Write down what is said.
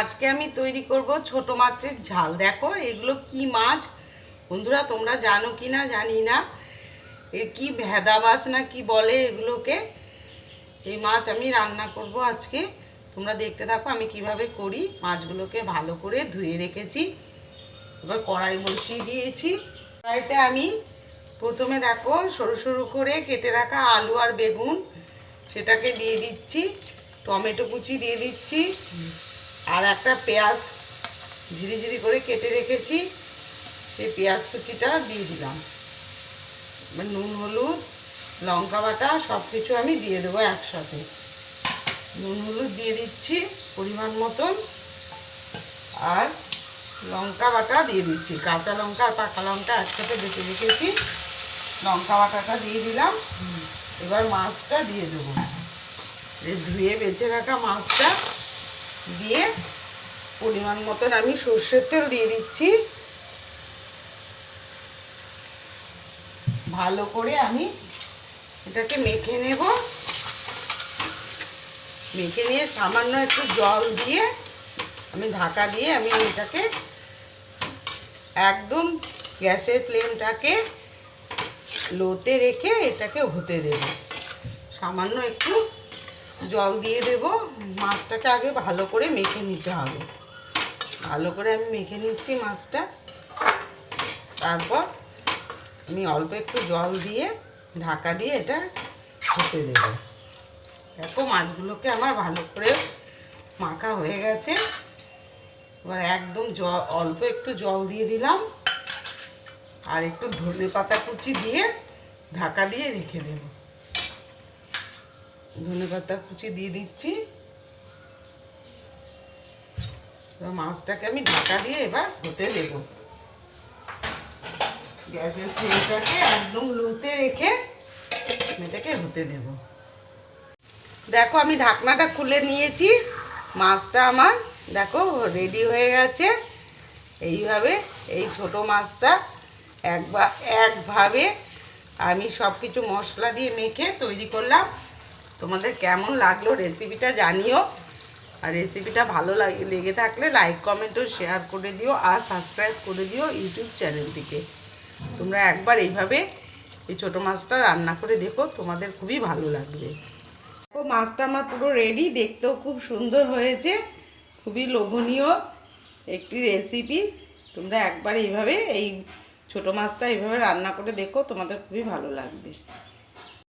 আজকে আমি তৈরি করব ছোট মাছের ঝাল। দেখো, এগুলো কি মাছ? বন্ধুরা, তোমরা জানো কি না? জানি না। এ কি ভেদা মাছ না কি বলে এগুলোকে? এই মাছ আমি রান্না করব আজকে। তোমরা দেখতে থাকো আমি কীভাবে করি। মাছগুলোকে ভালো করে ধুয়ে রেখেছি। এবার কড়াই বসিয়ে দিয়েছি। কড়াইতে আমি প্রথমে দেখো, সরু সরু করে কেটে রাখা আলু আর বেগুন, সেটাকে দিয়ে দিচ্ছি। টমেটো কুচি দিয়ে দিচ্ছি। আর একটা পেঁয়াজ ঝিরিঝিরি করে কেটে রেখেছি। সেই পেঁয়াজ কুচিটা দিয়ে দিলাম। এবার নুন হলুদ লঙ্কা বাটা সব কিছু আমি দিয়ে দেবো একসাথে। নুন হলুদ দিয়ে দিচ্ছি পরিমাণ মতন। আর লঙ্কা বাটা দিয়ে দিচ্ছি। কাঁচা লঙ্কা আর পাকা লঙ্কা একসাথে বেটে রেখেছি। লঙ্কা বাটাটা দিয়ে দিলাম। এবার মাছটা দিয়ে দেবো। ধুয়ে বেছে রাখা মাছটা দিয়ে পরিমাণ মতন আমি সর্ষের তেল দিয়ে দিচ্ছি। ভালো করে আমি এটাকে মেখে নেব। মেখে নিয়ে সামান্য একটু জল দিয়ে আমি ঢাকা দিয়ে আমি এটাকে একদম গ্যাসের ফ্লেমটাকে লোতে রেখে এটাকে হতে দেব। সামান্য একটু জল দিয়ে দেব। মাছটাকে আগে ভালো করে মেখে নিতে হবে। ভালো করে আমি মেখে নিচ্ছি মাছটা। তারপর আমি অল্প একটু জল দিয়ে ঢাকা দিয়ে এটা হতে দেব। দেখো মাছগুলোকে আমার ভালো করে মাখা হয়ে গেছে। এবার একদম জল অল্প একটু জল দিয়ে দিলাম। আর একটু ধনে পাতা কুচি দিয়ে ঢাকা দিয়ে রেখে দেব। ধনে পাতা কুচি দিয়ে দিচ্ছি। মাছটাকে আমি ঢাকা দিয়ে এবার হতে দেব। গ্যাসের ফ্লেমটাকে একদম লুতে রেখে এটাকে হতে দেব। দেখো, আমি ঢাকনাটা খুলে নিয়েছি। মাছটা আমার, দেখো রেডি হয়ে গেছে। এইভাবে এই ছোট মাছটা একবার একভাবে আমি সব কিছু মশলা দিয়ে মেখে তৈরি করলাম। তোমাদের কেমন লাগল রেসিপিটা জানিও। আর রেসিপিটা ভালো লাগে লেগে থাকলে লাইক কমেন্ট ও শেয়ার করে দিও আর সাবস্ক্রাইব করে দিও ইউটিউব চ্যানেলটিকে তোমরা একবার এইভাবে এই ছোটো মাছটা রান্না করে দেখো, তোমাদের খুবই ভালো লাগবে। দেখো, মাছটা আমার পুরো রেডি দেখতেও খুব সুন্দর হয়েছে, খুবই লোভনীয় একটি রেসিপি তোমরা একবার এইভাবে এই ছোটো মাছটা এইভাবে রান্না করে দেখো, তোমাদের খুবই ভালো লাগবে।